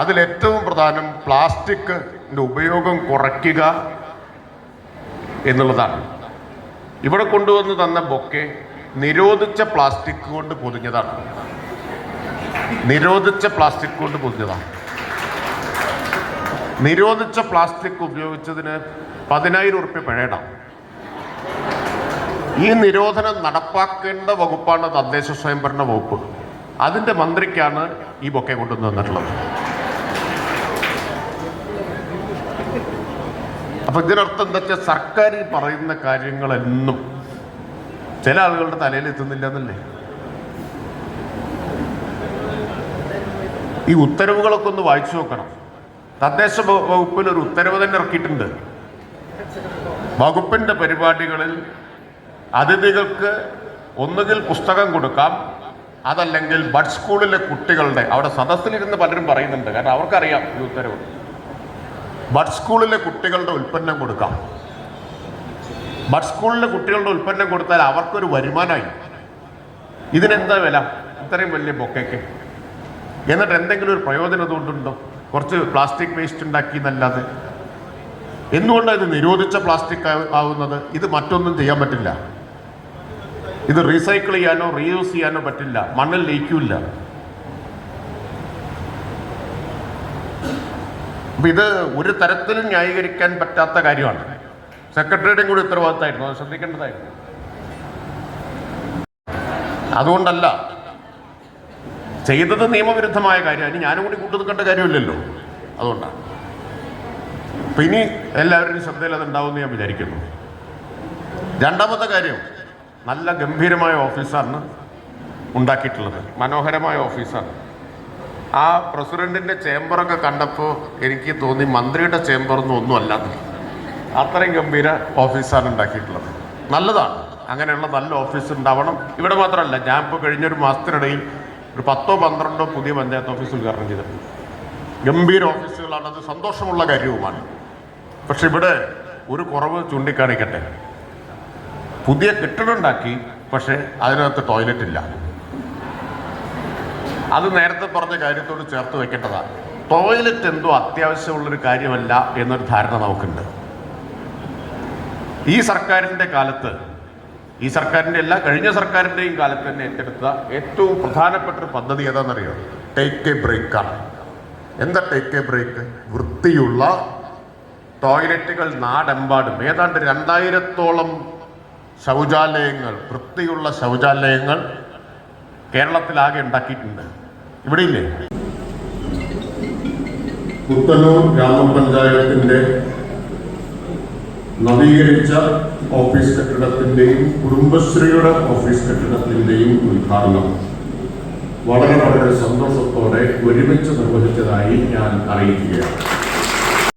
അതിലേറ്റവും പ്രധാനം പ്ലാസ്റ്റിക്കിന്റെ ഉപയോഗം കുറയ്ക്കുക എന്നുള്ളതാണ്. ഇവിടെ കൊണ്ടുവന്ന് തന്ന ബൊക്കെ നിരോധിച്ച പ്ലാസ്റ്റിക് കൊണ്ട് പൊതിഞ്ഞതാണ്. നിരോധിച്ച പ്ലാസ്റ്റിക് കൊണ്ട് പൊതിഞ്ഞതാണ്. നിരോധിച്ച പ്ലാസ്റ്റിക് ഉപയോഗിച്ചതിന് പതിനായിരം ഉറുപ്പ്യ പിഴയിടാം. ഈ നിരോധനം നടപ്പാക്കേണ്ട വകുപ്പാണ് തദ്ദേശ സ്വയംഭരണ വകുപ്പ്. അതിന്റെ മന്ത്രിക്കാണ് ഈ ബൊക്കെ കൊണ്ടുവന്ന് അപ്പൊ ഇതിനർത്ഥം എന്താ വെച്ചാൽ സർക്കാർ പറയുന്ന കാര്യങ്ങളെന്നും ചില ആളുകളുടെ തലയിൽ എത്തുന്നില്ല എന്നല്ലേ ഈ ഉത്തരവുകളൊക്കെ ഒന്ന് വായിച്ചു നോക്കണം. തദ്ദേശ വകുപ്പിൽ ഒരു ഉത്തരവ് തന്നെ ഇറക്കിയിട്ടുണ്ട്. വകുപ്പിന്റെ പരിപാടികളിൽ അതിഥികൾക്ക് ഒന്നുകിൽ പുസ്തകം കൊടുക്കാം അതല്ലെങ്കിൽ ബഡ് സ്കൂളിലെ കുട്ടികളുടെ അവിടെ സദസ്സിലിരുന്ന് പലരും പറയുന്നുണ്ട്. കാരണം അവർക്കറിയാം ഈ ഉത്തരവ്. ബഡ് സ്കൂളിലെ കുട്ടികളുടെ ഉൽപ്പന്നം കൊടുക്കാം. ബഡ് സ്കൂളിലെ കുട്ടികളുടെ ഉൽപ്പന്നം കൊടുത്താൽ അവർക്കൊരു വരുമാനമായി. ഇതിനെന്താ വില? ഇത്രയും വലിയ ബൊക്കയ്ക്ക്. എന്നിട്ട് എന്തെങ്കിലും ഒരു പ്രയോജനം അതുകൊണ്ടുണ്ടോ? കുറച്ച് പ്ലാസ്റ്റിക് വേസ്റ്റ് ഉണ്ടാക്കി എന്നല്ലാതെ. എന്തുകൊണ്ടാണ് ഇത് നിരോധിച്ച പ്ലാസ്റ്റിക് ആവുന്നത്? ഇത് മറ്റൊന്നും ചെയ്യാൻ പറ്റില്ല. ഇത് റീസൈക്കിൾ ചെയ്യാനോ റീയൂസ് ചെയ്യാനോ പറ്റില്ല. മണ്ണിൽ ലയിക്കില്ല അപ്പൊ ഇത് ഒരു തരത്തിലും ന്യായീകരിക്കാൻ പറ്റാത്ത കാര്യമാണ്. സെക്രട്ടറിയുടെയും കൂടി ഉത്തരവാദിത്തമായിരുന്നു. അത് ശ്രദ്ധിക്കേണ്ടതായിരുന്നു. അതുകൊണ്ടല്ല ചെയ്തത് നിയമവിരുദ്ധമായ കാര്യമാണ് ഇനി ഞാനും കൂടി കൂട്ടു നിൽക്കേണ്ട കാര്യമില്ലല്ലോ. അതുകൊണ്ടാണ്. അപ്പം ഇനി എല്ലാവരുടെയും ശ്രദ്ധയിൽ അത് ഉണ്ടാവുമെന്ന് ഞാൻ വിചാരിക്കുന്നു. രണ്ടാമത്തെ കാര്യം നല്ല ഗംഭീരമായ ഓഫീസാണ് ഉണ്ടാക്കിയിട്ടുള്ളത്. മനോഹരമായ ഓഫീസാണ്. ആ പ്രസിഡന്റിന്റെ ചേംബറൊക്കെ കണ്ടപ്പോൾ എനിക്ക് തോന്നി മന്ത്രിയുടെ ചേംബറൊന്നും ഒന്നും അല്ലാന്ന് അത്രയും ഗംഭീര ഓഫീസാണ് ഉണ്ടാക്കിയിട്ടുള്ളത്. നല്ലതാണ്. അങ്ങനെയുള്ള നല്ല ഓഫീസ് ഉണ്ടാവണം. ഇവിടെ മാത്രമല്ല ഞാൻ ഇപ്പോൾ കഴിഞ്ഞൊരു മാസത്തിനിടയിൽ ഒരു പത്തോ പന്ത്രണ്ടോ പുതിയ പഞ്ചായത്ത് ഓഫീസ് ഉദ്ഘാടനം ചെയ്തിട്ടുണ്ട്. ഗംഭീര ഓഫീസുകളാണ്. അത് സന്തോഷമുള്ള കാര്യവുമാണ്. പക്ഷെ ഇവിടെ ഒരു കുറവ് ചൂണ്ടിക്കാണിക്കട്ടെ. പുതിയ കെട്ടിടം ഉണ്ടാക്കി പക്ഷേ അതിനകത്ത് ടോയ്ലറ്റ് ഇല്ല. അത് നേരത്തെ പറഞ്ഞ കാര്യത്തോട് ചേർത്ത് വെക്കേണ്ടതാണ് ടോയ്ലറ്റ് എന്തോ അത്യാവശ്യമുള്ളൊരു കാര്യമല്ല എന്നൊരു ധാരണ നമുക്കുണ്ട്. ഈ സർക്കാരിന്റെ കാലത്ത് ഈ സർക്കാരിന്റെ എല്ലാ കഴിഞ്ഞ സർക്കാരിന്റെയും കാലത്ത് തന്നെ ഏറ്റെടുത്ത ഏറ്റവും പ്രധാനപ്പെട്ട ഒരു പദ്ധതി ഏതാണെന്നറിയോ? ടേക്ക് എ ബ്രേക്കാണ് എന്താ ടേക്ക് എ ബ്രേക്ക് വൃത്തിയുള്ള ടോയ്ലറ്റുകൾ നാടെമ്പാടും. ഏതാണ്ട് രണ്ടായിരത്തോളം ശൗചാലയങ്ങൾ വൃത്തിയുള്ള ശൗചാലയങ്ങൾ കേരളത്തിലാകെ ഉണ്ടാക്കിയിട്ടുണ്ട്. ഇവിടെ ഇല്ലേ പുത്തനൂർ ഗ്രാമപഞ്ചായത്തിന്റെ നവീകരിച്ച ഓഫീസ് കെട്ടിടത്തിന്റെയും കുടുംബശ്രീയുടെ ഓഫീസ് കെട്ടിടത്തിന്റെയും ഉദ്ഘാടനം. വളരെ വളരെ സന്തോഷത്തോടെ ഒരുമിച്ച് നിർവഹിച്ചതായി ഞാൻ അറിയിക്കുകയാണ്.